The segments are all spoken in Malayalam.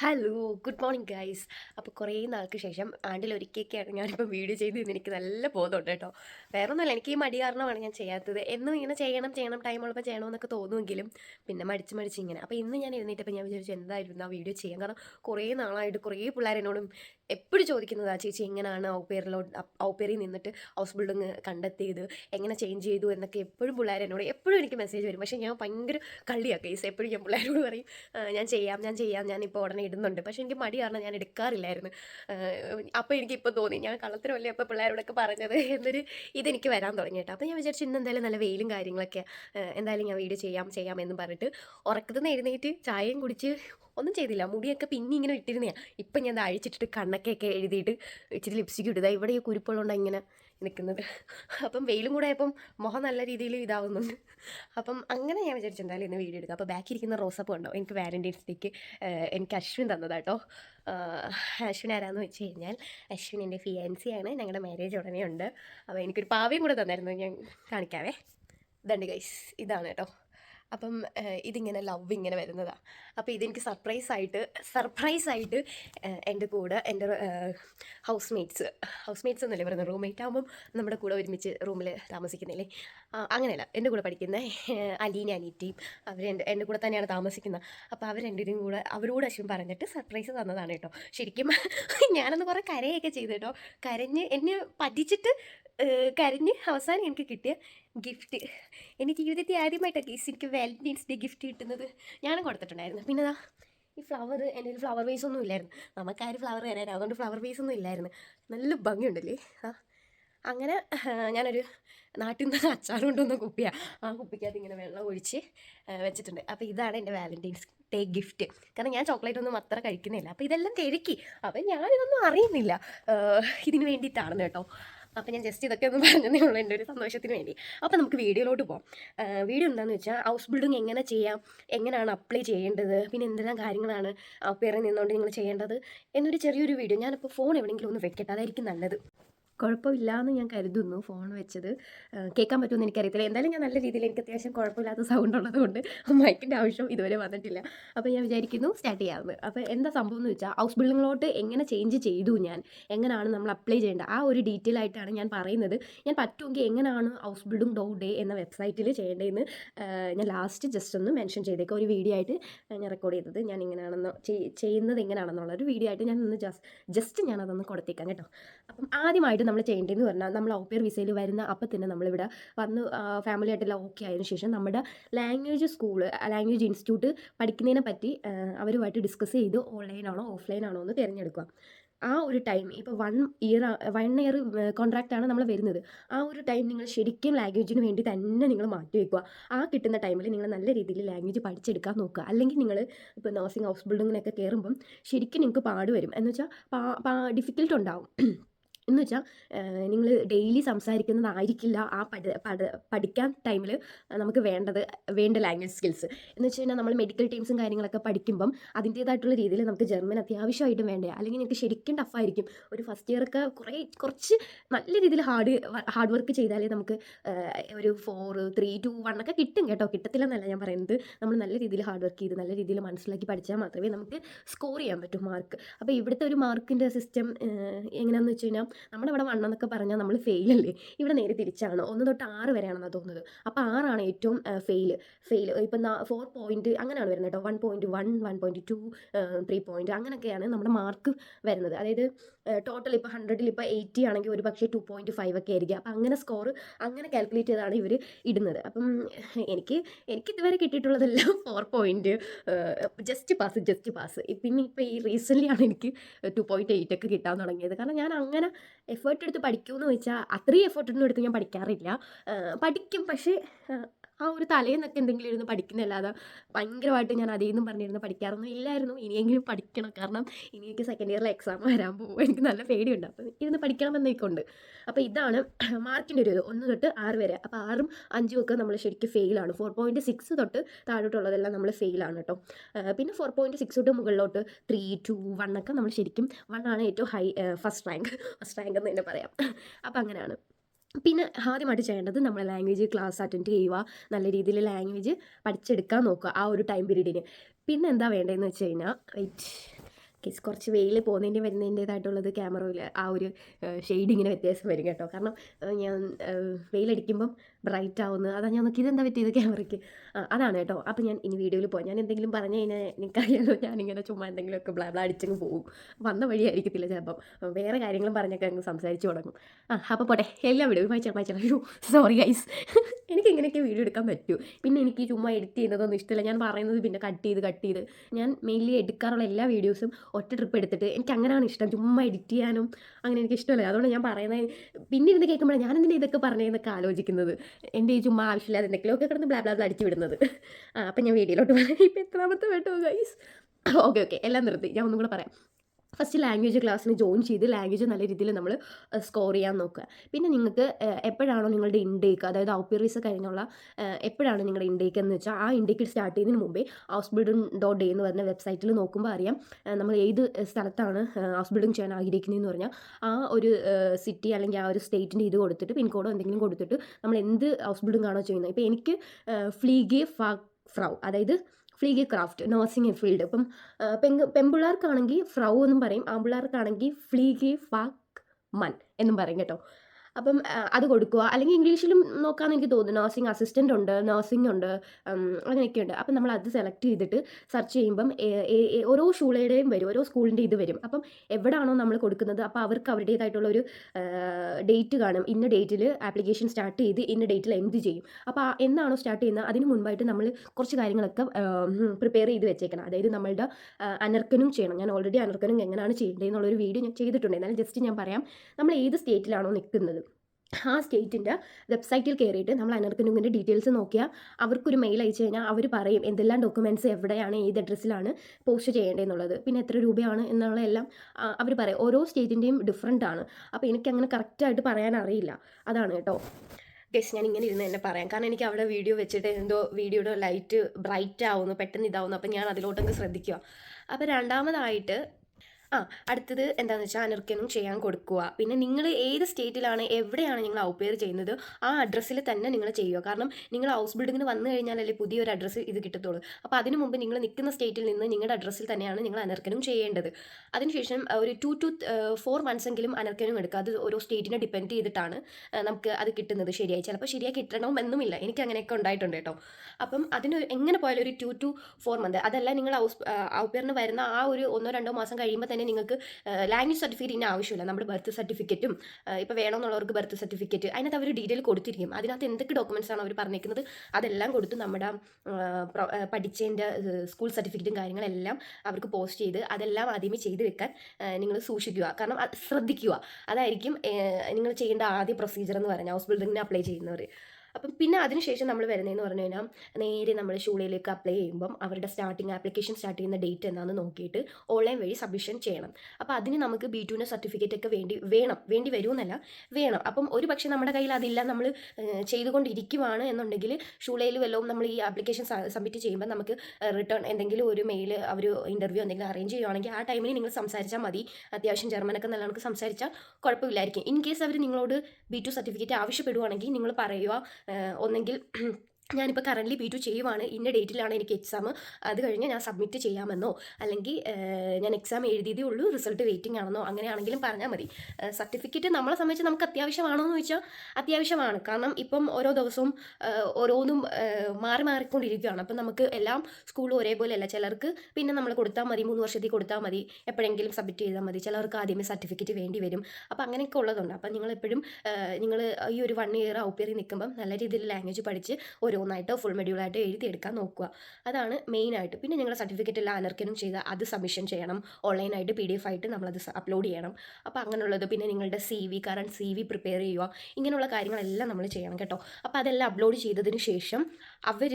Hello good morning guys. അപ്പോൾ കുറേ നാൾക്ക് ശേഷം ആണ്ടിൽ ഒരിക്കലൊക്കെയാണ് ഞാനിപ്പോൾ വീഡിയോ ചെയ്ത് ഇന്ന് എനിക്ക് നല്ല ബോധമുണ്ട് കേട്ടോ. വേറെ ഒന്നുമല്ല എനിക്ക് ഈ മടി കാരണമാണ് ഞാൻ ചെയ്യാത്തത്. എന്നും ഇങ്ങനെ ചെയ്യണം ചെയ്യണം ടൈം ഉള്ളപ്പോൾ ചെയ്യണമെന്നൊക്കെ തോന്നുമെങ്കിലും പിന്നെ മടിച്ച് മടിച്ച് ഇങ്ങനെ. അപ്പോൾ ഇന്ന് ഞാൻ എഴുന്നേറ്റപ്പോൾ ഞാൻ വിചാരിച്ചു എന്തായിരുന്നു ആ വീഡിയോ ചെയ്യാൻ? കാരണം കുറേ നാളായിട്ട് കുറേ പിള്ളേർ എന്നോടും എപ്പോഴും ചോദിക്കുന്നതാ ചേച്ചി എങ്ങനെയാണ് ഔപ്പേറിലോ ഔപ്പേറിൽ നിന്നിട്ട് ഹൗസ് ബിൽഡിങ് കണ്ടെത്തിയത്? എങ്ങനെ ചേഞ്ച് ചെയ്തു? എന്നൊക്കെ എപ്പോഴും പിള്ളേർ എന്നോട് എപ്പോഴും എനിക്ക് മെസ്സേജ് വരും. പക്ഷേ ഞാൻ ഭയങ്കര കളിയാണ് കേസ് എപ്പോഴും ഞാൻ പിള്ളേരോട് പറയും ഞാൻ ചെയ്യാം ഞാൻ ചെയ്യാം ഞാൻ ഇപ്പോൾ ഉടനെ ഇടുന്നുണ്ട്. പക്ഷേ എനിക്ക് മടി കാരണം ഞാൻ എടുക്കാറില്ലായിരുന്നു. അപ്പോൾ എനിക്കിപ്പോൾ തോന്നി ഞാൻ കള്ളത്തിനല്ലേ അപ്പോൾ പിള്ളേരോടൊക്കെ പറഞ്ഞത് എന്നൊരു ഇതെനിക്ക് വരാൻ തുടങ്ങി കേട്ടോ. അപ്പോൾ ഞാൻ വിചാരിച്ചു ഇന്ന് എന്തായാലും നല്ല വെയിലും കാര്യങ്ങളൊക്കെ ആ, എന്തായാലും ഞാൻ വീഡിയോ ചെയ്യാം ചെയ്യാം എന്ന് പറഞ്ഞിട്ട് ഉറക്കത്തുനിന്ന് എഴുന്നേറ്റ് ചായയും കുടിച്ച് ഒന്നും ചെയ്തില്ല. മുടിയൊക്കെ പിന്നെ ഇങ്ങനെ ഇട്ടിരുന്നതാണ് ഇപ്പം ഞാൻ അഴിച്ചിട്ടിട്ട് കണ്ണൊക്കെയൊക്കെ എഴുതിയിട്ട് ഇച്ചിരി ലിപ്സ്റ്റിക്ക് ഇടുക ഇവിടെ ഈ കുരുപ്പുള്ളതുകൊണ്ടാണ് ഇങ്ങനെ നിൽക്കുന്നത് അപ്പം വെയിലും കൂടെ ആയപ്പം മുഖം നല്ല രീതിയിൽ ഇതാവുന്നുണ്ട് അപ്പം അങ്ങനെ ഞാൻ വിചാരിച്ചെന്തായാലും ഇന്ന് വീഡിയോ എടുക്കാം. അപ്പോൾ ബാക്കി ഇരിക്കുന്ന റോസപ്പ് ഉണ്ടോ എനിക്ക് വാലന്റൈൻസ് ഡേക്ക് എനിക്ക് അശ്വിൻ തന്നതാട്ടോ അശ്വിൻ ആരാന്ന് വെച്ച് കഴിഞ്ഞാൽ അശ്വിൻ എന്റെ ഫിയാൻസി ആണ്. ഞങ്ങളുടെ മാരേജ് ഉടനെ ഉണ്ട്. അപ്പോൾ എനിക്കൊരു പാവയും കൂടെ തന്നായിരുന്നു. ഞാൻ കാണിക്കാവേ. ദണ്ഡി ഗൈസ് ഇതാണ് കേട്ടോ അപ്പം ഇതിങ്ങനെ ലവ് ഇങ്ങനെ വരുന്നതാണ് അപ്പോൾ ഇതെനിക്ക് സർപ്രൈസ് ആയിട്ട് സർപ്രൈസ് ആയിട്ട് എന്റെ കൂടെ എന്റെ ഹൗസ് മേറ്റ്സ് ഹൗസ് മേറ്റ്സ് എന്നല്ലേ പറയുന്നത്? റൂംമേറ്റ് ആകുമ്പം നമ്മുടെ കൂടെ ഒരുമിച്ച് റൂമിൽ താമസിക്കുന്നില്ലേ അങ്ങനെയല്ല. എന്റെ കൂടെ പഠിക്കുന്ന അലീന അനീറ്റയും അവർ എന്റെ എന്റെ കൂടെ തന്നെയാണ് താമസിക്കുന്നത്. അപ്പോൾ അവർ രണ്ടുപേരും കൂടെ അവരോട് അശ്വിൻ പറഞ്ഞിട്ട് സർപ്രൈസ് തന്നതാണ് കേട്ടോ. ശരിക്കും ഞാനന്ന് കുറേ കരയൊക്കെ ചെയ്തു കേട്ടോ. കരഞ്ഞ് എന്നെ പഠിച്ചിട്ട് കരഞ്ഞ് അവസാനം എനിക്ക് കിട്ടിയ ഗിഫ്റ്റ് എന്റെ ജീവിതത്തിൽ ആദ്യമായിട്ടൊക്കെ ഗീസ് എനിക്ക് വാലന്റൈൻസ് ഡേ ഗിഫ്റ്റ് കിട്ടുന്നത്. ഞാനും കൊടുത്തിട്ടുണ്ടായിരുന്നു. പിന്നെ ഈ ഫ്ലവർ എന്റെ ഒരു ഫ്ലവർ വേസ് ഒന്നും ഇല്ലായിരുന്നു. നമുക്കാരും ഫ്ലവർ തരാൻ അതുകൊണ്ട് ഫ്ലവർ വേസ് ഒന്നും ഇല്ലായിരുന്നു. നല്ല ഭംഗിയുണ്ടല്ലേ? ആ അങ്ങനെ ഞാനൊരു നാട്ടിൽ നിന്ന് അച്ചാർ കൊണ്ടുവന്ന കുപ്പിയാണ് ആ കുപ്പിക്കകത്ത് ഇങ്ങനെ വെള്ളം ഒഴിച്ച് വെച്ചിട്ടുണ്ട്. അപ്പോൾ ഇതാണ് എന്റെ വാലന്റൈൻസ് ഡേ ഗിഫ്റ്റ് കാരണം ഞാൻ ചോക്ലേറ്റ് ഒന്നും അത്ര കഴിക്കുന്നില്ല. അപ്പോൾ ഇതെല്ലാം തിരക്കി. അപ്പം ഞാനിതൊന്നും അറിയുന്നില്ല. ഇതിന് വേണ്ടിയിട്ടാണെന്ന് കേട്ടോ. അപ്പം ഞാൻ ജസ്റ്റ് ഇതൊക്കെ ഒന്ന് പറഞ്ഞതേ ഉള്ളൂ എന്റെ ഒരു സന്തോഷത്തിന് വേണ്ടി. അപ്പോൾ നമുക്ക് വീഡിയോയിലോട്ട് പോകാം വീഡിയോ എന്താണെന്ന് വെച്ചാൽ ഹൗസ് ബിൽഡിംഗ് എങ്ങനെ ചെയ്യാം എങ്ങനെയാണ് അപ്ലൈ ചെയ്യേണ്ടത് പിന്നെ എന്തെല്ലാം കാര്യങ്ങളാണ് പേരെ നിന്നുകൊണ്ട് നിങ്ങൾ ചെയ്യേണ്ടത് എന്നൊരു ചെറിയൊരു വീഡിയോ. ഞാനിപ്പോൾ ഫോൺ എവിടെയെങ്കിലും ഒന്ന് വെക്കട്ടെ. അതായിരിക്കും നല്ലത്. കുഴപ്പമില്ല എന്ന് ഞാൻ കരുതുന്നു ഫോൺ വെച്ചത്. കേൾക്കാൻ പറ്റുമെന്ന് എനിക്കറിയത്തില്ല. എന്തായാലും ഞാൻ നല്ല രീതിയിൽ എനിക്ക് അത്യാവശ്യം കുഴപ്പമില്ലാത്ത സൗണ്ട് ഉള്ളതുകൊണ്ട് മൈക്കിന്റെ ആവശ്യം ഇതുവരെ വന്നിട്ടില്ല. അപ്പോൾ ഞാൻ വിചാരിക്കുന്നു സ്റ്റാർട്ട് ചെയ്യാമെന്ന് അപ്പോൾ എന്താ സംഭവം എന്ന് വെച്ചാൽ ഹൗസ് ബിൽഡിങ്ങിലോട്ട് എങ്ങനെ ചേഞ്ച് ചെയ്തു ഞാൻ? എങ്ങനെയാണ് നമ്മൾ അപ്ലൈ ചെയ്യേണ്ടത്? ആ ഒരു ഡീറ്റെയിൽ ആയിട്ടാണ് ഞാൻ പറയുന്നത്. ഞാൻ പറ്റുമെങ്കിൽ എങ്ങനെയാണ് ഹൗസ് ബിൽഡിംഗ് ഡോ ഡേ എന്ന വെബ്സൈറ്റിൽ ചെയ്യേണ്ടതെന്ന് ഞാൻ ലാസ്റ്റ് ജസ്റ്റ് ഒന്ന് മെൻഷൻ ചെയ്തേക്കാം. ഒരു വീഡിയോ ആയിട്ട് ഞാൻ റെക്കോർഡ് ചെയ്തത് ഞാൻ ഇങ്ങനെയാണെന്ന് ചെയ്- ചെയ്യുന്നത് എങ്ങനെയാണെന്നുള്ള ഒരു വീഡിയോ ആയിട്ട് ഞാൻ ഒന്ന് ജസ്റ്റ് ജസ്റ്റ് ഞാൻ അതൊന്ന് കൊടുത്തേക്കാം കേട്ടോ. അപ്പം ആദ്യമായിട്ട് നമ്മൾ ചെയ്യേണ്ടതെന്ന് പറഞ്ഞാൽ നമ്മൾ ഔപ്പേർ വിസയിൽ വരുന്ന അപ്പം തന്നെ നമ്മളിവിടെ വന്ന് ഫാമിലി ആയിട്ടെല്ലാം ഓക്കെ ആയതിനു ശേഷം നമ്മുടെ ലാംഗ്വേജ് സ്കൂൾ ലാംഗ്വേജ് ഇൻസ്റ്റിറ്റ്യൂട്ട് പഠിക്കുന്നതിനെ പറ്റി അവരുമായിട്ട് ഡിസ്കസ് ചെയ്ത് ഓൺലൈനാണോ ആണോ എന്ന് തിരഞ്ഞെടുക്കുക. ആ ഒരു ടൈം ഇപ്പോൾ വൺ ഇയർ വൺ ഇയർ കോൺട്രാക്റ്റാണ് നമ്മൾ വരുന്നത്. ആ ഒരു ടൈം നിങ്ങൾ ശരിക്കും ലാംഗ്വേജിന് വേണ്ടി തന്നെ നിങ്ങൾ മാറ്റി വയ്ക്കുക ആ കിട്ടുന്ന ടൈമിൽ നിങ്ങൾ നല്ല രീതിയിൽ ലാംഗ്വേജ് പഠിച്ചെടുക്കാൻ നോക്കുക. അല്ലെങ്കിൽ നിങ്ങൾ ഇപ്പോൾ നഴ്സിംഗ് ഹൗസ് ബിൽഡിങ്ങിനൊക്കെ കയറുമ്പം ശരിക്കും നിങ്ങൾക്ക് പാടുവരും എന്ന് വെച്ചാൽ ഡിഫിക്കൽട്ട് ഉണ്ടാവും. എന്ന് വെച്ചാൽ നിങ്ങൾ ഡെയിലി സംസാരിക്കുന്നതായിരിക്കില്ല ആ പഠ പഠ പഠിക്കാൻ ടൈമിൽ നമുക്ക് വേണ്ടത് വേണ്ട ലാംഗ്വേജ് സ്കിൽസ് എന്ന് വെച്ച് കഴിഞ്ഞാൽ നമ്മൾ മെഡിക്കൽ ടീംസും കാര്യങ്ങളൊക്കെ പഠിക്കുമ്പം അതിന്റേതായിട്ടുള്ള രീതിയിൽ നമുക്ക് ജർമ്മൻ അത്യാവശ്യമായിട്ടും വേണ്ടേ? അല്ലെങ്കിൽ നിങ്ങൾക്ക് ശരിക്കും ടഫായിരിക്കും ഒരു ഫസ്റ്റ് ഇയറൊക്കെ കുറേ കുറച്ച് നല്ല രീതിയിൽ ഹാർഡ് ഹാർഡ് വർക്ക് ചെയ്താലേ നമുക്ക് ഒരു ഫോർ ത്രീ ടു വൺ ഒക്കെ കിട്ടും കേട്ടോ. കിട്ടത്തില്ലെന്നല്ല ഞാൻ പറയുന്നത്. നമ്മൾ നല്ല രീതിയിൽ ഹാർഡ് വർക്ക് ചെയ്ത് നല്ല രീതിയിൽ മനസ്സിലാക്കി പഠിച്ചാൽ മാത്രമേ നമുക്ക് സ്കോർ ചെയ്യാൻ പറ്റൂ മാർക്ക് അപ്പോൾ ഇവിടുത്തെ ഒരു മാർക്കിന്റെ സിസ്റ്റം എങ്ങനെയാണെന്ന് വെച്ച് കഴിഞ്ഞാൽ നമ്മുടെ ഇവിടെ വണ്ണം എന്നൊക്കെ പറഞ്ഞാൽ നമ്മൾ ഫെയിൽ അല്ലേ? ഇവിടെ നേരെ തിരിച്ചാണ്. ഒന്ന് തൊട്ട് ആറ് വരെയാണെന്നാണ് തോന്നുന്നത്. അപ്പോൾ ആറാണ് ഏറ്റവും ഫെയിൽ ഫെയിൽ ഇപ്പം ഫോർ പോയിന്റ് അങ്ങനെയാണ് വരുന്നത് കേട്ടോ. One point one one point two three point അങ്ങനെയൊക്കെയാണ് നമ്മുടെ മാർക്ക് വരുന്നത്. അതായത് ടോട്ടൽ ഇപ്പോൾ ഹൺഡ്രഡിൽ ഇപ്പോൾ എയ്റ്റി ആണെങ്കിൽ ഒരു പക്ഷേ ടു പോയിന്റ് ഫൈവ് ഒക്കെ ആയിരിക്കും. അപ്പോൾ അങ്ങനെ സ്കോർ അങ്ങനെ കാൽക്കുലേറ്റ് ചെയ്താണ് ഇവർ ഇടുന്നത്. അപ്പം എനിക്ക് എനിക്ക് ഇതുവരെ കിട്ടിയിട്ടുള്ളതെല്ലാം four point just pass just pass പിന്നെ ഇപ്പോൾ ഈ റീസെന്റ്ലി ആണ് എനിക്ക് ടു പോയിന്റ് എയ്റ്റ് ഒക്കെ കിട്ടാൻ തുടങ്ങിയത്. കാരണം ഞാൻ അങ്ങനെ എഫേർട്ട് എടുത്ത് പഠിക്കുമെന്ന് വെച്ചാൽ അത്രയും എഫേർട്ടൊന്നും എടുത്ത് ഞാൻ പഠിക്കാറില്ല. പഠിക്കും. പക്ഷേ ആ, ഒരു തലേന്നൊക്കെ എന്തെങ്കിലും ഇരുന്ന് പഠിക്കുന്നതല്ലാതെ ഭയങ്കരമായിട്ട് ഞാൻ അതിൽ നിന്നും പറഞ്ഞിരുന്ന് പഠിക്കാറൊന്നും ഇല്ലായിരുന്നു. ഇനിയെങ്കിലും പഠിക്കണം. കാരണം ഇനി എനിക്ക് സെക്കൻഡ് ഇയറിലെ എക്സാം വരാൻ പോകും എനിക്ക് നല്ല പേടിയുണ്ട്. അപ്പോൾ ഇരുന്ന് പഠിക്കണമെന്നൊക്കെ ഉണ്ട് അപ്പോൾ ഇതാണ് മാർക്കിന്റെ ഒരു ഇത്. ഒന്ന് തൊട്ട് ആറ് വരെ. അപ്പോൾ ആറും അഞ്ചും ഒക്കെ നമ്മൾ ശരിക്കും ഫെയിലാണ് ഫോർ പോയിന്റ് സിക്സ് തൊട്ട് താഴോട്ടുള്ളതെല്ലാം നമ്മൾ ഫെയിലാണ് കേട്ടോ പിന്നെ ഫോർ പോയിന്റ് സിക്സ് തൊട്ട് മുകളിലോട്ട് ത്രീ ടു വൺ ഒക്കെ നമ്മൾ ശരിക്കും വൺ ആണ് ഏറ്റവും high first rank first rank എന്ന് തന്നെ പറയാം. അപ്പോൾ അങ്ങനെയാണ്. പിന്നെ ആദ്യമായിട്ട് ചെയ്യേണ്ടത് നമ്മൾ ലാംഗ്വേജ് ക്ലാസ് അറ്റൻഡ് ചെയ്യുക നല്ല രീതിയിൽ ലാംഗ്വേജ് പഠിച്ചെടുക്കാൻ നോക്കുക ആ ഒരു ടൈം പീരീഡിന് പിന്നെ എന്താ വേണ്ടതെന്ന് വെച്ച് കഴിഞ്ഞാൽ വെയിറ്റ് കേസ് കുറച്ച് വെയിൽ പോകുന്നതിന്റെ വരുന്നതിന്റേതായിട്ടുള്ളത് ക്യാമറയിൽ ആ ഒരു ഷെയ്ഡിങ്ങിന് വ്യത്യാസം വരും കേട്ടോ. കാരണം ഞാൻ വെയിലടിക്കുമ്പം ബ്രൈറ്റ് ആവുന്നത് അതാ ഞാൻ നോക്കി ഇതെന്താ പറ്റിയത് ക്യാമറയ്ക്ക്? അതാണ് കേട്ടോ. അപ്പോൾ ഞാൻ ഇനി വീഡിയോയിൽ പോകാം ഞാൻ എന്തെങ്കിലും പറഞ്ഞു കഴിഞ്ഞാൽ എനിക്കറിയാലോ ഞാനിങ്ങനെ ചുമ്മാ എന്തെങ്കിലുമൊക്കെ ബ്ലാ ബ്ലാ അടിച്ചങ്ങ് പോകും. വന്ന വഴിയായിരിക്കത്തില്ല ചിലപ്പം. വേറെ കാര്യങ്ങളും പറഞ്ഞൊക്കെ അങ്ങ് സംസാരിച്ച് തുടങ്ങും. ആ അപ്പോൾ പോട്ടെ. എല്ലാ വീഡിയോയും വായിച്ചാൽ വായിച്ചാൽ അയ്യോ സോറി ഗൈസ് എനിക്ക് ഇങ്ങനെയൊക്കെ വീഡിയോ എടുക്കാൻ പറ്റൂ. പിന്നെ എനിക്ക് ചുമ്മാ എഡിറ്റ് ചെയ്യുന്നതൊന്നും ഇഷ്ടമില്ല ഞാൻ പറയുന്നത് പിന്നെ കട്ട് ചെയ്ത് കട്ട് ചെയ്ത്. ഞാൻ മെയിൻലി എടുക്കാറുള്ള എല്ലാ വീഡിയോസും ഒറ്റ ട്രിപ്പ് എടുത്തിട്ട് എനിക്ക് അങ്ങനെയാണ് ഇഷ്ടം. ചുമ്മാ എഡിറ്റ് ചെയ്യാനും അങ്ങനെ എനിക്ക് ഇഷ്ടമല്ല. അതുകൊണ്ട് ഞാൻ പറയുന്നത് പിന്നെ ഇരുന്ന് കേൾക്കുമ്പോഴാണ് ഞാൻ എന്തിനാ ഇതൊക്കെ പറഞ്ഞതെന്നൊക്കെ ആലോചിക്കുന്നത്. എന്റെ ഈ ചുമ്മാ ആവശ്യമില്ലാതെ എന്തെങ്കിലുമൊക്കെ കിടന്ന് ബ്ലാ ബ്ലാ അടിച്ച് വിടുന്നത്. ആ അപ്പം ഞാൻ വീഡിയോയിലോട്ട് പറയാം ഇപ്പം എത്രാമത്തെ വേട്ടോ ഗൈസ് ഓക്കെ ഓക്കെ. എല്ലാം നിർത്തി. ഞാൻ ഒന്നും കൂടെ പറയാം. ഫസ്റ്റ് ലാംഗ്വേജ് ക്ലാസ്സിന് ജോയിൻ ചെയ്ത് ലാംഗ്വേജ് നല്ല രീതിയിൽ നമ്മൾ സ്കോർ ചെയ്യാൻ നോക്കുക. പിന്നെ നിങ്ങൾക്ക് എപ്പോഴാണോ നിങ്ങളുടെ ഇൻടേക്ക് അതായത് ഔപ്പീറീസ് കഴിഞ്ഞുള്ള എപ്പോഴാണ് നിങ്ങളുടെ ഇൻടേക്ക് എന്ന് വെച്ചാൽ ആ ഇൻടേക്ക് സ്റ്റാർട്ട് ചെയ്യുന്നതിന് മുമ്പേ ഹൗസ് ബിൽഡിംഗ് ഡോട്ട് ഡേ എന്ന് പറഞ്ഞ വെബ്സൈറ്റിൽ നോക്കുമ്പോൾ അറിയാം നമ്മൾ ഏത് സ്ഥലത്താണ് ഹൗസ് ബിൽഡിംഗ് ചെയ്യാൻ ആഗ്രഹിക്കുന്നതെന്ന് പറഞ്ഞാൽ ആ ഒരു സിറ്റി അല്ലെങ്കിൽ ആ ഒരു സ്റ്റേറ്റിന്റെ ഇത് കൊടുത്തിട്ട് പിൻകോഡോ എന്തെങ്കിലും കൊടുത്തിട്ട് നമ്മൾ എന്ത് ഹൗസ് ബിൽഡിംഗ് ആണോ ചെയ്യുന്നത്. ഇപ്പോൾ എനിക്ക് ഫ്ലീഗെ ഫ്രൗ അതായത് ഫ്ലീഗെ ക്രാഫ്റ്റ് നഴ്സിംഗ് ഫീൽഡ്. ഇപ്പം പെങ്ക് പെൺപിള്ളേർക്കാണെങ്കിൽ ഫ്രൗ എന്നും പറയും ആൺപിള്ളേർക്കാണെങ്കിൽ ഫ്ലീഗി ഫാക്ക് മൻ എന്നും പറയും കേട്ടോ. അപ്പം അത് കൊടുക്കുക. അല്ലെങ്കിൽ ഇംഗ്ലീഷിലും നോക്കാമെന്ന് എനിക്ക് തോന്നുന്നു. നഴ്സിംഗ് അസിസ്റ്റന്റ് ഉണ്ട് നഴ്സിംഗ് ഉണ്ട് അങ്ങനെയൊക്കെ ഉണ്ട്. അപ്പം നമ്മൾ അത് സെലക്ട് ചെയ്തിട്ട് സെർച്ച് ചെയ്യുമ്പം ഓരോ ഷൂളയുടെയും വരും. ഓരോ സ്കൂളിന്റെ ഇത് വരും. അപ്പം എവിടെയാണോ നമ്മൾ കൊടുക്കുന്നത് അപ്പോൾ അവർക്ക് അവരുടേതായിട്ടുള്ള ഒരു ഡേറ്റ് കാണും. ഇന്ന ഡേറ്റിൽ ആപ്ലിക്കേഷൻ സ്റ്റാർട്ട് ചെയ്ത് ഇന്ന ഡേറ്റിൽ എന്ത് ചെയ്യും. അപ്പോൾ എന്നാണോ സ്റ്റാർട്ട് ചെയ്യുന്നത്? അതിന് മുൻപായിട്ട് നമ്മൾ കുറച്ച് കാര്യങ്ങളൊക്കെ പ്രിപ്പയർ ചെയ്ത് വെച്ചേക്കണം. അതായത് നമ്മളുടെ അനർക്കനും ചെയ്യണം. ഞാൻ ഓൾറെഡി അനർക്കനും എങ്ങനെയാണ് ചെയ്യേണ്ടത് എന്നുള്ളൊരു വീഡിയോ ഞാൻ ചെയ്തിട്ടുണ്ട് എന്നാലും ജസ്റ്റ് ഞാൻ പറയാം നമ്മൾ ഏത് സ്റ്റേറ്റിലാണോ നിൽക്കുന്നത്? ആ സ്റ്റേറ്റിന്റെ വെബ്സൈറ്റിൽ കയറിയിട്ട് നമ്മൾ അനർക്കനുങ്ങിന്റെ ഡീറ്റെയിൽസ് നോക്കിയാൽ അവർക്കൊരു മെയിൽ അയച്ചു കഴിഞ്ഞാൽ അവർ പറയും എന്തെല്ലാം ഡോക്യുമെന്റ്സ് എവിടെയാണ് ഏത് അഡ്രസ്സിലാണ് പോസ്റ്റ് ചെയ്യേണ്ടതെന്നുള്ളത്. പിന്നെ എത്ര രൂപയാണ് എന്നുള്ളതെല്ലാം അവർ പറയും. ഓരോ സ്റ്റേറ്റിന്റെയും ഡിഫറെന്റ് ആണ്. അപ്പോൾ എനിക്കങ്ങനെ കറക്റ്റായിട്ട് പറയാൻ അറിയില്ല. അതാണ് കേട്ടോ. ഗസ് ഞാൻ ഇങ്ങനെ ഇരുന്ന് തന്നെ പറയാം. കാരണം എനിക്ക് അവിടെ വീഡിയോ വെച്ചിട്ട് എന്തോ വീഡിയോയുടെ ലൈറ്റ് ബ്രൈറ്റ് ആവുന്നു പെട്ടെന്ന് ഇതാവുന്നു. അപ്പം ഞാൻ അതിലോട്ടങ്ങ് ശ്രദ്ധിക്കുക. അപ്പോൾ രണ്ടാമതായിട്ട് ആ അടുത്തത് എന്താണെന്ന് വെച്ചാൽ അനർക്കനും ചെയ്യാൻ കൊടുക്കുക. പിന്നെ നിങ്ങൾ ഏത് സ്റ്റേറ്റിലാണ് എവിടെയാണ് നിങ്ങൾ ഔപ്പയർ ചെയ്യുന്നത് ആ അഡ്രസ്സിൽ തന്നെ നിങ്ങൾ ചെയ്യുക. കാരണം നിങ്ങൾ ഹൗസ് ബിൽഡിങ്ങിന് വന്നു കഴിഞ്ഞാലല്ലേ പുതിയൊരു അഡ്രസ്സ് ഇത് കിട്ടത്തുള്ളൂ. അപ്പോൾ അതിന് മുമ്പ് നിങ്ങൾ നിൽക്കുന്ന സ്റ്റേറ്റിൽ നിന്ന് നിങ്ങളുടെ അഡ്രസ്സിൽ തന്നെയാണ് നിങ്ങൾ അനർക്കനും ചെയ്യേണ്ടത്. അതിനുശേഷം ഒരു ടു ടു ഫോർ മന്ത്സെങ്കിലും അനർക്കനും എടുക്കുക. അത് ഓരോ സ്റ്റേറ്റിനെ ഡിപ്പെൻഡ് ചെയ്തിട്ടാണ് നമുക്ക് അത് കിട്ടുന്നത് ശരിയായി. ചിലപ്പോൾ ശരിയായി കിട്ടണമെന്നുമില്ല എനിക്ക് അങ്ങനെയൊക്കെ ഉണ്ടായിട്ടുണ്ട് കേട്ടോ. അപ്പം അതിന് എങ്ങനെ പോയാലും ഒരു ടു ടു ഫോർ മന്ത് അതല്ല നിങ്ങൾ ഹൗസ് ഔപ്പയറിന് വരുന്ന ആ ഒരു ഒന്നോ രണ്ടോ മാസം കഴിയുമ്പോൾ തന്നെ നിങ്ങൾക്ക് ലാംഗ്വേജ് സർട്ടിഫിക്കറ്റിന്റെ ആവശ്യമില്ല. നമ്മുടെ ബർത്ത് സർട്ടിഫിക്കറ്റും ഇപ്പോൾ വേണമെന്നുള്ളവർക്ക് ബർത്ത് സർട്ടിഫിക്കറ്റ് അതിനകത്ത് അവർ ഡീറ്റെയിൽ കൊടുത്തിരിക്കും. അതിനകത്ത് എന്തൊക്കെ ഡോക്യുമെന്റ്സ് ആണ് അവർ പറഞ്ഞിരിക്കുന്നത് അതെല്ലാം കൊടുത്ത് നമ്മുടെ പഠിച്ചതിന്റെ സ്കൂൾ സർട്ടിഫിക്കറ്റും കാര്യങ്ങളെല്ലാം അവർക്ക് പോസ്റ്റ് ചെയ്ത് അതെല്ലാം ആദ്യമേ ചെയ്ത് വെക്കാൻ നിങ്ങൾ സൂക്ഷിക്കുക. കാരണം ശ്രദ്ധിക്കുക. അതായിരിക്കും നിങ്ങൾ ചെയ്യേണ്ട ആദ്യ പ്രൊസീജിയർ എന്ന് പറഞ്ഞാൽ ഹൗസ് ബിൽഡിങ്ങിന് അപ്ലൈ ചെയ്യുന്നവർ അപ്പം പിന്നെ അതിനുശേഷം നമ്മൾ വരുന്നതെന്ന് പറഞ്ഞു കഴിഞ്ഞാൽ നേരെ നമ്മൾ ഷൂളയിലേക്ക് അപ്ലൈ ചെയ്യുമ്പം അവരുടെ സ്റ്റാർട്ടിങ് ആപ്ലിക്കേഷൻ സ്റ്റാർട്ട് ചെയ്യുന്ന ഡേറ്റ് എന്താണെന്ന് നോക്കിയിട്ട് ഓൺലൈൻ വഴി സബ്മിഷൻ ചെയ്യണം. അപ്പോൾ അതിന് നമുക്ക് ബി ടുവിന്റെ സർട്ടിഫിക്കറ്റ് ഒക്കെ വേണ്ടി വേണം വേണ്ടി വരുമെന്നല്ല വേണം. അപ്പം ഒരു പക്ഷേ നമ്മുടെ കയ്യിൽ അതില്ല നമ്മൾ ചെയ്തുകൊണ്ടിരിക്കുവാണ് എന്നുണ്ടെങ്കിൽ ഷൂളയിൽ വല്ലതും നമ്മൾ ഈ ആപ്ലിക്കേഷൻ സബ്മിറ്റ് ചെയ്യുമ്പോൾ നമുക്ക് റിട്ടേൺ എന്തെങ്കിലും ഒരു മെയിൽ അവർ ഇന്റർവ്യൂ എന്തെങ്കിലും അറേഞ്ച് ചെയ്യുവാണെങ്കിൽ ആ ടൈമിൽ നിങ്ങൾ സംസാരിച്ചാൽ മതി. അത്യാവശ്യം ജർമ്മനൊക്കെ നല്ല കണക്ക് സംസാരിച്ചാൽ കുഴപ്പമില്ലായിരിക്കും. ഇൻ കേസ് അവർ നിങ്ങളോട് ബി ടു സർട്ടിഫിക്കറ്റ് ആവശ്യപ്പെടുവാണെങ്കിൽ നിങ്ങൾ പറയുക Äh, und dann ilgili ഞാനിപ്പോൾ കറന്റ്ലി ബി ടു ചെയ്യുവാണ്. ഇന്ന ഡേറ്റിലാണ് എനിക്ക് എക്സാം അത് കഴിഞ്ഞ് ഞാൻ സബ്മിറ്റ് ചെയ്യാമെന്നോ? അല്ലെങ്കിൽ ഞാൻ എക്സാം എഴുതിയതേ ഉള്ളൂ റിസൾട്ട് വെയിറ്റിംഗ് ആണെന്നോ? അങ്ങനെയാണെങ്കിലും പറഞ്ഞാൽ മതി. സർട്ടിഫിക്കറ്റ് നമ്മളെ സംബന്ധിച്ച് നമുക്ക് അത്യാവശ്യമാണോ എന്ന് ചോദിച്ചാൽ അത്യാവശ്യമാണ്. കാരണം ഇപ്പം ഓരോ ദിവസവും ഓരോന്നും മാറി മാറിക്കൊണ്ടിരിക്കുകയാണ് അപ്പം നമുക്ക് എല്ലാം സ്കൂളും ഒരേപോലെയല്ല. ചിലർക്ക് പിന്നെ നമ്മൾ കൊടുത്താൽ മതി മൂന്ന് വർഷത്തിൽ കൊടുത്താൽ മതി എപ്പോഴെങ്കിലും സബ്മിറ്റ് ചെയ്താൽ മതി. ചിലർക്ക് ആദ്യമേ സർട്ടിഫിക്കറ്റ് വേണ്ടി വരും. അപ്പം അങ്ങനെയൊക്കെ ഉള്ളതുണ്ട്. അപ്പം നിങ്ങൾ എപ്പോഴും നിങ്ങൾ ഈ ഒരു വൺ ഇയർ ഔപ്പേറി നിൽക്കുമ്പം നല്ല രീതിയിൽ ലാംഗ്വേജ് പഠിച്ച് ഓരോന്നായിട്ട് ഫുൾ മെഡ്യൂളായിട്ട് എഴുതിയെടുക്കാൻ നോക്കുക. അതാണ് മെയിനായിട്ട് പിന്നെ നിങ്ങളുടെ സർട്ടിഫിക്കറ്റ് എല്ലാം അനർക്കനും ചെയ്ത് അത് സബ്മിഷൻ ചെയ്യണം. ഓൺലൈനായിട്ട് പി ഡി എഫ് ആയിട്ട് നമ്മളത് അപ്ലോഡ് ചെയ്യണം. അപ്പോൾ അങ്ങനെയുള്ളത് പിന്നെ നിങ്ങളുടെ C V current C V prepare ചെയ്യുക. ഇങ്ങനെയുള്ള കാര്യങ്ങളെല്ലാം നമ്മൾ ചെയ്യണം കേട്ടോ. അപ്പോൾ അതെല്ലാം അപ്ലോഡ് ചെയ്തതിന് ശേഷം അവർ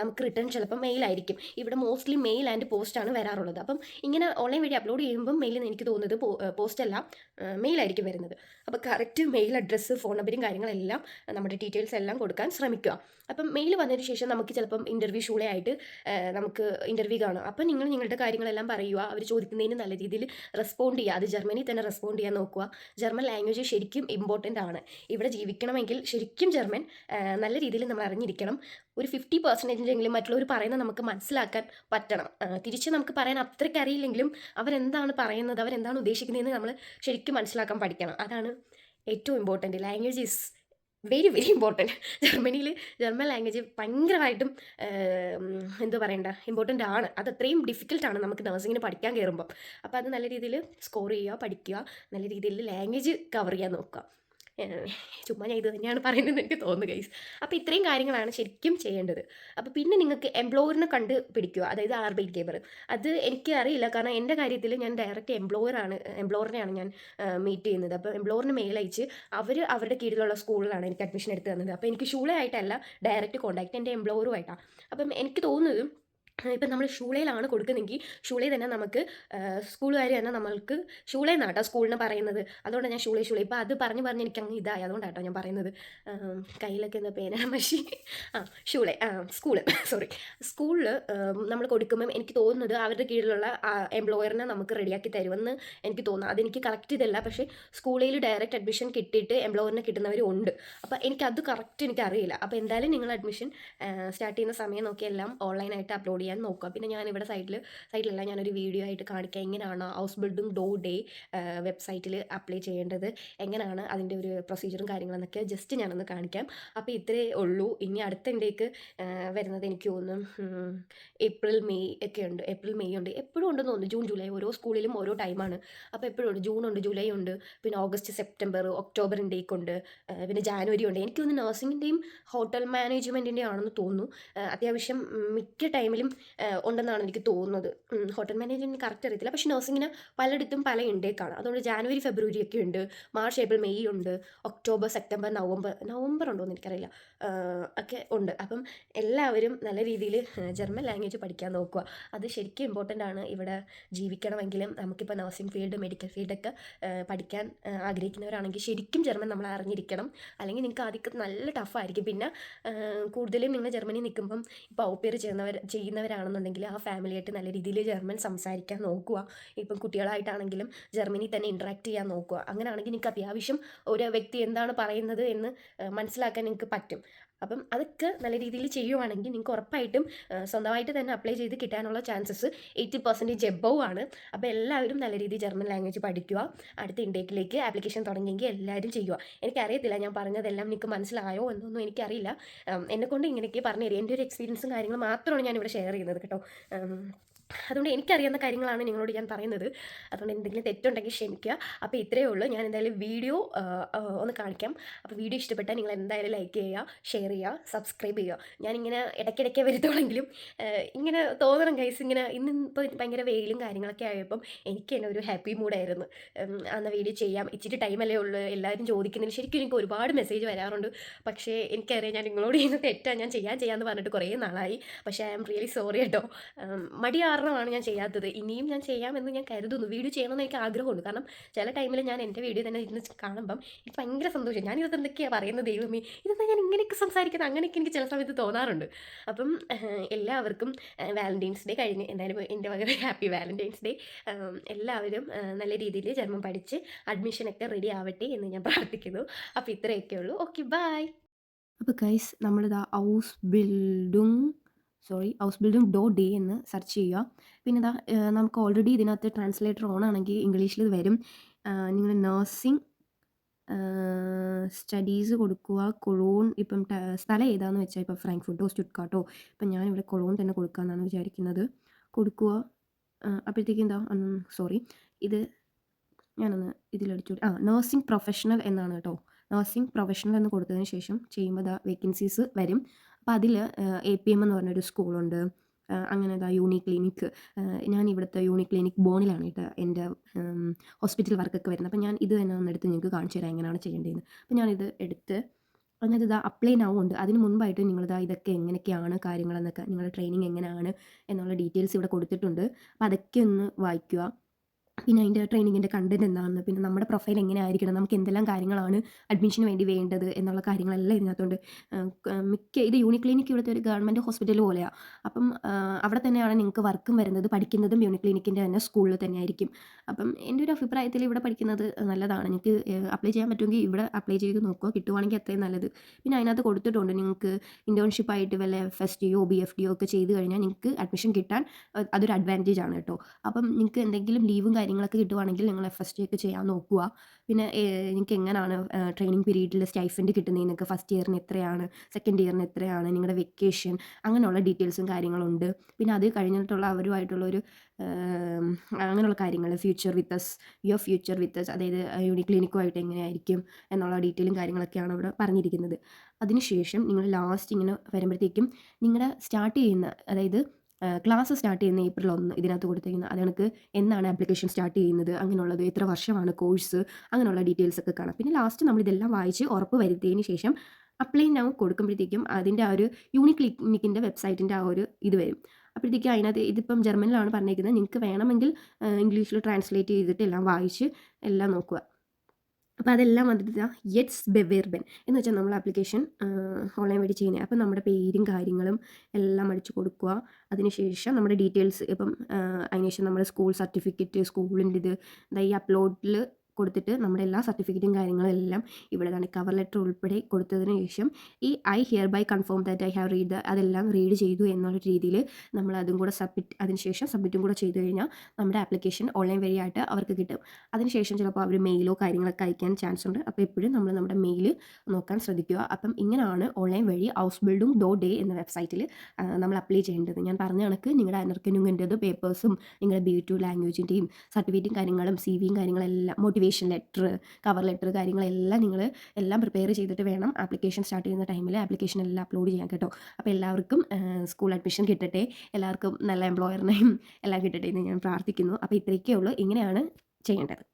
നമുക്ക് റിട്ടേൺ ചിലപ്പോൾ മെയിലായിരിക്കും ഇവിടെ മോസ്റ്റ്ലി മെയിൽ ആൻഡ് പോസ്റ്റാണ് വരാറുള്ളത്. അപ്പം ഇങ്ങനെ ഓൺലൈൻ വഴി അപ്ലോഡ് ചെയ്യുമ്പം മെയിൽ എനിക്ക് തോന്നുന്നത് പോസ്റ്റ് അല്ല മെയിലായിരിക്കും വരുന്നത്. അപ്പോൾ കറക്റ്റ് മെയിൽ അഡ്രസ്സ് ഫോൺ നമ്പറും കാര്യങ്ങളെല്ലാം നമ്മുടെ ഡീറ്റെയിൽസ് എല്ലാം കൊടുക്കാൻ ശ്രമിക്കുക. അപ്പം മെയിൽ വന്നതിന് ശേഷം നമുക്ക് ചിലപ്പം ഇന്റർവ്യൂ ഷൂളെ ആയിട്ട് നമുക്ക് ഇന്റർവ്യൂ കാണാം. അപ്പം നിങ്ങൾ നിങ്ങളുടെ കാര്യങ്ങളെല്ലാം പറയുക. അവർ ചോദിക്കുന്നതിന് നല്ല രീതിയിൽ റെസ്പോണ്ട് ചെയ്യുക. അത് ജർമ്മനി തന്നെ റെസ്പോണ്ട് ചെയ്യാൻ നോക്കുക. ജർമ്മൻ ലാംഗ്വേജ് ശരിക്കും ഇമ്പോർട്ടന്റ് ആണ്. ഇവിടെ ജീവിക്കണമെങ്കിൽ ശരിക്കും ജർമ്മൻ നല്ല രീതിയിൽ നമ്മൾ അറിഞ്ഞിരിക്കണം. ഒരു ഫിഫ്റ്റി പെർസെന്റേജെങ്കിലും മറ്റുള്ളവർ പറയുന്നത് നമുക്ക് മനസ്സിലാക്കാൻ പറ്റണം. തിരിച്ച് നമുക്ക് പറയാൻ അത്രയ്ക്ക് അറിയില്ലെങ്കിലും അവരെന്താണ് പറയുന്നത് അവരെന്താണ് ഉദ്ദേശിക്കുന്നതെന്ന് നമ്മൾ ശരിക്കും മനസ്സിലാക്കാൻ പഠിക്കണം. അതാണ് ഏറ്റവും important language is very very important ജർമ്മനിയിൽ ജർമ്മൻ ലാംഗ്വേജ് ഭയങ്കരമായിട്ടും എന്താ പറയണ്ട ഇമ്പോർട്ടന്റ് ആണ്. അത് അത്രയും ഡിഫിക്കൽട്ടാണ് നമുക്ക് നഴ്സിങ്ങിന് പഠിക്കാൻ കയറുമ്പോൾ അപ്പോൾ അത് നല്ല രീതിയിൽ സ്കോർ ചെയ്യുക പഠിക്കുക നല്ല രീതിയിൽ ലാംഗ്വേജ് കവർ ചെയ്യാൻ നോക്കുക. ചുമ്മാ ഞാൻ ഇത് തന്നെയാണ് പറയുന്നത് എനിക്ക് തോന്നുന്നു ഗൈസ് അപ്പോൾ ഇത്രയും കാര്യങ്ങളാണ് ശരിക്കും ചെയ്യേണ്ടത്. അപ്പോൾ പിന്നെ നിങ്ങൾക്ക് എംപ്ലോയറിനെ കണ്ട് പിടിക്കുക. അതായത് ആർ ബി കേബർ അത് എനിക്ക് അറിയില്ല. കാരണം എന്റെ കാര്യത്തിൽ ഞാൻ ഡയറക്റ്റ് എംപ്ലോയറാണ് എംപ്ലോയറിനെയാണ് ഞാൻ മീറ്റ് ചെയ്യുന്നത്. അപ്പോൾ എംപ്ലോയറിന് മെയിൽ അയച്ച് അവർ അവരുടെ കീഴിലുള്ള സ്കൂളിലാണ് എനിക്ക് അഡ്മിഷൻ എടുത്ത് തന്നത്. അപ്പോൾ എനിക്ക് ഷൂളെ ആയിട്ടല്ല ഡയറക്റ്റ് കോൺടാക്ട് എന്റെ എംപ്ലോയറുമായിട്ടാണ് അപ്പം എനിക്ക് തോന്നുന്നത് ഇപ്പം നമ്മൾ ഷൂളയിലാണ് കൊടുക്കുന്നതെങ്കിൽ ഷൂളയിൽ തന്നെ നമുക്ക് സ്കൂളുകാർ തന്നെ നമ്മൾക്ക് ഷൂളയിൽ നിന്നാട്ടോ സ്കൂളിന് പറയുന്നത്. അതുകൊണ്ടാണ് ഞാൻ ഷൂളെ ഷൂളെ. ഇപ്പം അത് പറഞ്ഞ് പറഞ്ഞ് എനിക്ക് അങ്ങ് ഇതായി. അതുകൊണ്ടാട്ടോ ഞാൻ പറയുന്നത്. കയ്യിലൊക്കെ എന്താ പേന മഷി? ആ ഷൂളെ. ആ സ്കൂൾ. സോറി. സ്കൂളിൽ നമ്മൾ കൊടുക്കുമ്പം എനിക്ക് തോന്നുന്നത് അവരുടെ കീഴിലുള്ള എംപ്ലോയറിനെ നമുക്ക് റെഡിയാക്കി തരുമെന്ന് എനിക്ക് തോന്നുന്നു. അതെനിക്ക് കറക്റ്റ് ചെയ്തല്ല പക്ഷേ സ്കൂളിൽ ഡയറക്റ്റ് അഡ്മിഷൻ കിട്ടിയിട്ട് എംപ്ലോയറിനെ കിട്ടുന്നവരും ഉണ്ട്. അപ്പോൾ എനിക്കത് കറക്റ്റ് എനിക്കറിയില്ല. അപ്പോൾ എന്തായാലും നിങ്ങൾ അഡ്മിഷൻ സ്റ്റാർട്ട് ചെയ്യുന്ന സമയം നോക്കി എല്ലാം ഓൺലൈനായിട്ട് അപ്ലോഡ് ചെയ്യാൻ നോക്കുക. പിന്നെ ഞാൻ ഇവിടെ സൈറ്റിൽ സൈറ്റിലല്ല ഞാനൊരു വീഡിയോ ആയിട്ട് കാണിക്കുക. എങ്ങനെയാണ് ഹൗസ് ബിൽഡിംഗ് ഡോ ഡേ വെബ്സൈറ്റിൽ അപ്ലൈ ചെയ്യേണ്ടത്? എങ്ങനെയാണ് അതിന്റെ ഒരു പ്രൊസീജിയറും കാര്യങ്ങളെന്നൊക്കെ ജസ്റ്റ് ഞാനൊന്ന് കാണിക്കാം. അപ്പോൾ ഇത്രേ ഉള്ളൂ. ഇനി അടുത്ത ഇന്റേക്ക് വരുന്നത് എനിക്ക് തോന്നുന്നു ഏപ്രിൽ മെയ് ഒക്കെ ഉണ്ട്. ഏപ്രിൽ മെയ് ഉണ്ട്. എപ്പോഴും ഉണ്ടെന്ന് തോന്നുന്നു. ജൂൺ ജൂലൈ ഓരോ സ്കൂളിലും ഓരോ ടൈമാണ് അപ്പോൾ എപ്പോഴും ഉണ്ട്. ജൂൺ ഉണ്ട് ജൂലൈ ഉണ്ട്. പിന്നെ ഓഗസ്റ്റ് സെപ്റ്റംബർ ഒക്ടോബർ ഉണ്ട്. പിന്നെ ജാനുവരി ഉണ്ട്. എനിക്ക് തോന്നുന്നു നഴ്സിംഗിന്റെയും ഹോട്ടൽ മാനേജ്മെന്റിന്റെയും ആണെന്ന് തോന്നുന്നു. അത്യാവശ്യം മിക്ക ടൈമിലും ഉണ്ടെന്നാണ് എനിക്ക് തോന്നുന്നത്. ഹോട്ടൽ മാനേജ്മെന്റ് കറക്റ്റ് അറിയത്തില്ല. പക്ഷേ നഴ്സിങ്ങിന് പലയിടത്തും പല ഇൻടേക്കാണ്. അതുകൊണ്ട് ജാനുവരി ഫെബ്രുവരി ഒക്കെ ഉണ്ട്. മാർച്ച് ഏപ്രിൽ മെയ് ഉണ്ട്. ഒക്ടോബർ സെപ്റ്റംബർ നവംബർ നവംബർ ഉണ്ടോ എന്ന് എനിക്കറിയില്ല ഒക്കെ ഉണ്ട്. അപ്പം എല്ലാവരും നല്ല രീതിയിൽ ജർമ്മൻ ലാംഗ്വേജ് പഠിക്കാൻ നോക്കുക. അത് ശരിക്കും ഇമ്പോർട്ടന്റ് ആണ്. ഇവിടെ ജീവിക്കണമെങ്കിലും നമുക്കിപ്പോൾ നഴ്സിംഗ് ഫീൽഡ് മെഡിക്കൽ ഫീൽഡൊക്കെ പഠിക്കാൻ ആഗ്രഹിക്കുന്നവരാണെങ്കിൽ ശരിക്കും ജർമ്മൻ നമ്മൾ അറിഞ്ഞിരിക്കണം. അല്ലെങ്കിൽ നിങ്ങൾക്ക് ആദ്യം നല്ല ടഫായിരിക്കും പിന്നെ കൂടുതലും നിങ്ങൾ ജർമ്മനി നിൽക്കുമ്പം ഇപ്പോൾ ഔപ്പിയർ ചെയ്യുന്നവർ ചെയ്യുന്നവരാണെന്നുണ്ടെങ്കിൽ ആ ഫാമിലിയായിട്ട് നല്ല രീതിയിൽ ജർമ്മൻ സംസാരിക്കാൻ നോക്കുക. ഇപ്പം കുട്ടികളായിട്ടാണെങ്കിലും ജർമ്മനി തന്നെ ഇൻട്രാക്ട് ചെയ്യാൻ നോക്കുക. അങ്ങനെയാണെങ്കിൽ നിങ്ങൾക്ക് അത്യാവശ്യം ഒരു വ്യക്തി എന്താണ് പറയുന്നത് എന്ന് മനസ്സിലാക്കാൻ നിങ്ങൾക്ക് പറ്റും. അപ്പം അതൊക്കെ നല്ല രീതിയിൽ ചെയ്യുവാണെങ്കിൽ നിങ്ങൾക്ക് ഉറപ്പായിട്ടും സ്വന്തമായിട്ട് തന്നെ അപ്ലൈ ചെയ്ത് കിട്ടാനുള്ള ചാൻസസ് എയ്റ്റി പെർസെന്റേജ് എബവ് ആണ് അപ്പോൾ എല്ലാവരും നല്ല രീതിയിൽ ജർമ്മൻ ലാംഗ്വേജ് പഠിക്കുക. അടുത്ത ഇൻടേക്കിലേക്ക് ആപ്ലിക്കേഷൻ തുടങ്ങിയെങ്കിൽ എല്ലാവരും ചെയ്യുക. എനിക്കറിയത്തില്ല ഞാൻ പറഞ്ഞതെല്ലാം നിങ്ങൾക്ക് മനസ്സിലായോ എന്നൊന്നും എനിക്കറിയില്ല. എന്നെക്കൊണ്ട് ഇങ്ങനെയൊക്കെ പറഞ്ഞു തരിക എന്റെ ഒരു എക്സ്പീരിയൻസും കാര്യങ്ങളും മാത്രമാണ് ഞാനിവിടെ ഷെയർ ചെയ്യുന്നത് കേട്ടോ. അതുകൊണ്ട് എനിക്കറിയാവുന്ന കാര്യങ്ങളാണ് നിങ്ങളോട് ഞാൻ പറയുന്നത്. അതുകൊണ്ട് എന്തെങ്കിലും തെറ്റുണ്ടെങ്കിൽ ക്ഷമിക്കുക. അപ്പോൾ ഇത്രയേ ഉള്ളൂ. ഞാൻ എന്തായാലും വീഡിയോ ഒന്ന് കാണിക്കാം. അപ്പോൾ വീഡിയോ ഇഷ്ടപ്പെട്ടാൽ നിങ്ങൾ എന്തായാലും ലൈക്ക് ചെയ്യുക ഷെയർ ചെയ്യുക സബ്സ്ക്രൈബ് ചെയ്യുക. ഞാനിങ്ങനെ ഇടയ്ക്കിടയ്ക്ക് വരുത്തോളെങ്കിലും ഇങ്ങനെ തോന്നണം ഗൈസ് ഇങ്ങനെ ഇന്ന് ഇപ്പോൾ ഭയങ്കര വെയിലും കാര്യങ്ങളൊക്കെ ആയപ്പം എനിക്ക് തന്നെ ഒരു ഹാപ്പി മൂഡായിരുന്നു അന്ന് വീഡിയോ ചെയ്യാം. ഇച്ചിരി ടൈമല്ലേ ഉള്ളൂ. എല്ലാവരും ചോദിക്കുന്നതിന് ശരിക്കും എനിക്ക് ഒരുപാട് മെസ്സേജ് വരാറുണ്ട്. പക്ഷേ എനിക്കറിയാം ഞാൻ നിങ്ങളോട് ചെയ്യുന്ന തെറ്റാണ് ഞാൻ ചെയ്യാൻ ചെയ്യാമെന്ന് പറഞ്ഞിട്ട് കുറേ നാളായി. പക്ഷേ ഐ ആം റിയലി സോറി കേട്ടോ. മടിയാ മടി കാരണമാണ് ഞാൻ ചെയ്യാത്തത്. ഇനിയും ഞാൻ ചെയ്യാമെന്ന് ഞാൻ കരുതുന്നു. വീഡിയോ ചെയ്യണമെന്ന് എനിക്ക് ആഗ്രഹമുണ്ട്. കാരണം ചില ടൈമിൽ ഞാൻ എന്റെ വീഡിയോ തന്നെ ഇരുന്ന് കാണുമ്പം എനിക്ക് ഭയങ്കര സന്തോഷം. ഞാൻ ഇതൊക്കെ എന്തൊക്കെയാണ് പറയുന്നത് ദൈവമേ? ഇതെന്താ ഞാൻ ഇങ്ങനെയൊക്കെ സംസാരിക്കുന്നത്? അങ്ങനെയൊക്കെ എനിക്ക് ചില സമയത്ത് തോന്നാറുണ്ട്. അപ്പം എല്ലാവർക്കും വാലന്റൈൻസ് ഡേ കഴിഞ്ഞ് എന്തായാലും എന്റെ വക ഹാപ്പി വാലന്റൈൻസ് ഡേ എല്ലാവരും നല്ല രീതിയിൽ ജന്മം പഠിച്ച് അഡ്മിഷനൊക്കെ റെഡി ആവട്ടെ എന്ന് ഞാൻ പ്രാർത്ഥിക്കുന്നു. അപ്പോൾ ഇത്രയൊക്കെ ഉള്ളൂ. ഓക്കെ ബൈ അപ്പോൾ ഗൈസ് നമ്മളിതാ ഹൗസ് ബിൽഡിംഗ് സോറി ഹൗസ് ബിൽഡിംഗ് ഡോ ഡേ എന്ന് സെർച്ച് ചെയ്യുക. പിന്നെ ഇതാ നമുക്ക് ഓൾറെഡി ഇതിനകത്ത് ട്രാൻസ്ലേറ്റർ ഓൺ ആണെങ്കിൽ ഇംഗ്ലീഷിൽ വരും. നിങ്ങൾ നഴ്സിംഗ് സ്റ്റഡീസ് കൊടുക്കുക. കൊളോൺ ഇപ്പം സ്ഥലം ഏതാന്ന് വെച്ചാൽ ഇപ്പോൾ ഫ്രാങ്ക്ഫുർട്ടോ സ്റ്റുട്ട്കാട്ടോ ഇപ്പം ഞാനിവിടെ കൊളോൺ തന്നെ കൊടുക്കാമെന്നാണ് വിചാരിക്കുന്നത്. കൊടുക്കുക. അപ്പോഴത്തേക്കും എന്താ? സോറി ഇത് ഞാനൊന്ന് ഇതിലടിച്ചു ആ നഴ്സിംഗ് പ്രൊഫഷണൽ എന്നാണ് കേട്ടോ. നഴ്സിംഗ് പ്രൊഫഷണൽ എന്ന് കൊടുത്തതിന് ശേഷം ചെയ്യുമ്പോൾ വേക്കൻസീസ് വരും. അപ്പോൾ അതിൽ എ പി എം എന്ന് പറഞ്ഞൊരു സ്കൂളുണ്ട്. അങ്ങനെ ദാ യൂണി ക്ലിനിക്ക് ഞാൻ ഇവിടുത്തെ യൂണി ക്ലിനിക്ക് ബോണിലാണ് കേട്ടോ എന്റെ ഹോസ്പിറ്റൽ വർക്കൊക്കെ വരുന്നത്. അപ്പം ഞാൻ ഇത് തന്നെ ഒന്ന് എടുത്ത് നിങ്ങൾക്ക് കാണിച്ചു തരാം എങ്ങനെയാണ് ചെയ്യേണ്ടതെന്ന് അപ്പം ഞാനിത് എടുത്ത് ഇതാ അപ്ലൈ നൗ ഉണ്ട്. അതിന് മുൻപായിട്ട് നിങ്ങളിതാ ഇതൊക്കെ എങ്ങനെയൊക്കെയാണ് കാര്യങ്ങളെന്നൊക്കെ നിങ്ങളുടെ ട്രെയിനിങ് എങ്ങനെയാണ് എന്നുള്ള ഡീറ്റെയിൽസ് ഇവിടെ കൊടുത്തിട്ടുണ്ട്. അപ്പോൾ അതൊക്കെ ഒന്ന് വായിക്കുക. പിന്നെ അതിന്റെ ട്രെയിനിങ്ങിന്റെ കണ്ടന്റ് എന്താണെന്ന് പിന്നെ നമ്മുടെ പ്രൊഫൈൽ എങ്ങനെ ആയിരിക്കണം നമുക്ക് എന്തെല്ലാം കാര്യങ്ങളാണ് അഡ്മിഷന് വേണ്ടി വേണ്ടത് എന്നുള്ള കാര്യങ്ങളെല്ലാം ഇതിനകത്തുണ്ട്. മിക്ക ഇത് യൂണിക്ലിനിക്ക് ഇവിടുത്തെ ഒരു ഗവൺമെന്റ് ഹോസ്പിറ്റൽ പോലെയാണ് അപ്പം അവിടെ തന്നെയാണ് നിങ്ങൾക്ക് വർക്കും വരുന്നത് പഠിക്കുന്നതും യൂണിക്ലിനിക്കിന്റെ തന്നെ സ്കൂളിൽ തന്നെ ആയിരിക്കും അപ്പം എന്റെ ഒരു അഭിപ്രായത്തിൽ ഇവിടെ പഠിക്കുന്നത് നല്ലതാണ്. നിങ്ങൾക്ക് അപ്ലൈ ചെയ്യാൻ പറ്റുമെങ്കിൽ ഇവിടെ അപ്ലൈ ചെയ്ത് നോക്കുക. കിട്ടുവാണെങ്കിൽ അത്രയും നല്ലത്. പിന്നെ അതിനകത്ത് കൊടുത്തിട്ടുണ്ട് നിങ്ങൾക്ക് ഇന്റേൺഷിപ്പ് ആയിട്ട് വല്ല എഫ് എസ് ഡിയോ ബി എഫ് ഡിയോ ഒക്കെ ചെയ്ത് കഴിഞ്ഞാൽ നിങ്ങൾക്ക് അഡ്മിഷൻ കിട്ടാൻ അതൊരു അഡ്വാന്റേജ് ആണ് കേട്ടോ. അപ്പം നിങ്ങൾക്ക് എന്തെങ്കിലും ലീവും കാര്യങ്ങളൊക്കെ കിട്ടുവാണെങ്കിൽ നിങ്ങൾ എഫ് എസ് ടി ഒക്കെ ചെയ്യാൻ നോക്കുക. പിന്നെ എനിക്ക് എങ്ങനെയാണ് ട്രെയിനിങ് പീരീഡിൽ സ്റ്റൈഫൻഡ് കിട്ടുന്നതിനൊക്കെ ഫസ്റ്റ് ഇയറിന് എത്രയാണ്? സെക്കൻഡ് ഇയറിന് എത്രയാണ്? നിങ്ങളുടെ വെക്കേഷൻ അങ്ങനെയുള്ള ഡീറ്റെയിൽസും കാര്യങ്ങളുണ്ട്. പിന്നെ അത് കഴിഞ്ഞിട്ടുള്ള അവരുമായിട്ടുള്ള ഒരു അങ്ങനെയുള്ള കാര്യങ്ങൾ future with us your future with us അതായത് യൂണി ക്ലിനിക്കുമായിട്ട് എങ്ങനെയായിരിക്കും എന്നുള്ള ഡീറ്റെയിലും കാര്യങ്ങളൊക്കെയാണ് അവിടെ പറഞ്ഞിരിക്കുന്നത്. അതിനുശേഷം നിങ്ങൾ ലാസ്റ്റ് ഇങ്ങനെ വരുമ്പോഴത്തേക്കും നിങ്ങളുടെ സ്റ്റാർട്ട് ചെയ്യുന്ന അതായത് ക്ലാസ് സ്റ്റാർട്ട് ചെയ്യുന്ന ഏപ്രിൽ ഒന്ന് ഇതിനകത്ത് കൊടുത്തിരിക്കുന്നത് അത് കണക്ക് എന്നാണ് ആപ്ലിക്കേഷൻ സ്റ്റാർട്ട് ചെയ്യുന്നത്. അങ്ങനെയുള്ളത് എത്ര വർഷമാണ് കോഴ്സ് അങ്ങനെയുള്ള ഡീറ്റെയിൽസ് ഒക്കെ കാണാം. പിന്നെ ലാസ്റ്റ് നമ്മൾ ഇതെല്ലാം വായിച്ച് ഉറപ്പ് വരുത്തിയതിന് ശേഷം അപ്ലൈ നൗ കൊടുക്കുമ്പോഴത്തേക്കും അതിന്റെ ആ ഒരു യൂണിക് ക്ലിനിക്കിന്റെ വെബ്സൈറ്റിന്റെ ആ ഒരു ഇത് വരും. അപ്പോഴത്തേക്കും അതിനകത്ത് ഇതിപ്പം ജർമ്മനിലാണ് പറഞ്ഞേക്കുന്നത്. നിങ്ങൾക്ക് വേണമെങ്കിൽ ഇംഗ്ലീഷിൽ ട്രാൻസ്ലേറ്റ് ചെയ്തിട്ട് എല്ലാം വായിച്ച് എല്ലാം നോക്കുക. അപ്പോൾ അതെല്ലാം വന്നിട്ട് യെറ്റ്സ് ബെവേർബൻ എന്ന് വെച്ചാൽ നമ്മൾ ആപ്ലിക്കേഷൻ ഓൺലൈൻ വഴി ചെയ്യുന്നത് അപ്പോൾ നമ്മുടെ പേരും കാര്യങ്ങളും എല്ലാം അടിച്ചു കൊടുക്കുക. അതിനുശേഷം നമ്മുടെ ഡീറ്റെയിൽസ് ഇപ്പം അതിനുശേഷം നമ്മുടെ സ്കൂൾ സർട്ടിഫിക്കറ്റ് സ്കൂളിന്റെ ഇത് ഈ അപ്ലോഡിൽ കൊടുത്തിട്ട് നമ്മുടെ എല്ലാ സർട്ടിഫിക്കറ്റും കാര്യങ്ങളും എല്ലാം ഇവിടെ തന്നെ കവർ ലെറ്റർ ഉൾപ്പെടെ കൊടുത്തതിന് ശേഷം ഈ I hereby confirm that I have read the അതെല്ലാം റീഡ് ചെയ്തു എന്നുള്ള രീതിയിൽ നമ്മൾ അതും കൂടെ സബ്മിറ്റ് അതിനുശേഷം സബ്മിറ്റും കൂടെ ചെയ്തു കഴിഞ്ഞാൽ നമ്മുടെ ആപ്ലിക്കേഷൻ ഓൺലൈൻ വഴിയായിട്ട് അവർക്ക് കിട്ടും. അതിനുശേഷം ചിലപ്പോൾ അവർ മെയിലോ കാര്യങ്ങളൊക്കെ അയക്കാൻ ചാൻസ് ഉണ്ട്. അപ്പോൾ എപ്പോഴും നമ്മൾ നമ്മുടെ മെയിൽ നോക്കാൻ ശ്രദ്ധിക്കുക. അപ്പം ഇങ്ങനെയാണ് ഓൺലൈൻ വഴി ഹൗസ് ബിൽഡും ഡോ ഡേ എന്ന വെബ്സൈറ്റിൽ നമ്മൾ അപ്ലൈ ചെയ്യേണ്ടത്. ഞാൻ പറഞ്ഞ കണക്ക് നിങ്ങളുടെ അനർക്കനുങ്ങിന്റെത് പേപ്പേഴ്സും നിങ്ങളുടെ ബി ടു ലാംഗ്വേജിന്റെയും സർട്ടിഫിക്കറ്റും കാര്യങ്ങളും സി വിയും കാര്യങ്ങളെല്ലാം മോട്ടിവേഷൻ ലെറ്റർ കവർ ലെറ്റർ കാര്യങ്ങളെല്ലാം നിങ്ങൾ എല്ലാം പ്രിപ്പയർ ചെയ്തിട്ട് വേണം ആപ്ലിക്കേഷൻ സ്റ്റാർട്ട് ചെയ്യുന്ന ടൈമിൽ ആപ്ലിക്കേഷൻ എല്ലാം അപ്ലോഡ് ചെയ്യാൻ കേട്ടോ. അപ്പോൾ എല്ലാവർക്കും സ്കൂൾ അഡ്മിഷൻ കിട്ടട്ടെ. എല്ലാവർക്കും നല്ല എംപ്ലോയറിനെയും എല്ലാം കിട്ടട്ടെ എന്ന് ഞാൻ പ്രാർത്ഥിക്കുന്നു. അപ്പോൾ ഇത്രയൊക്കെ ഉള്ളൂ. ഇങ്ങനെയാണ് ചെയ്യേണ്ടത്.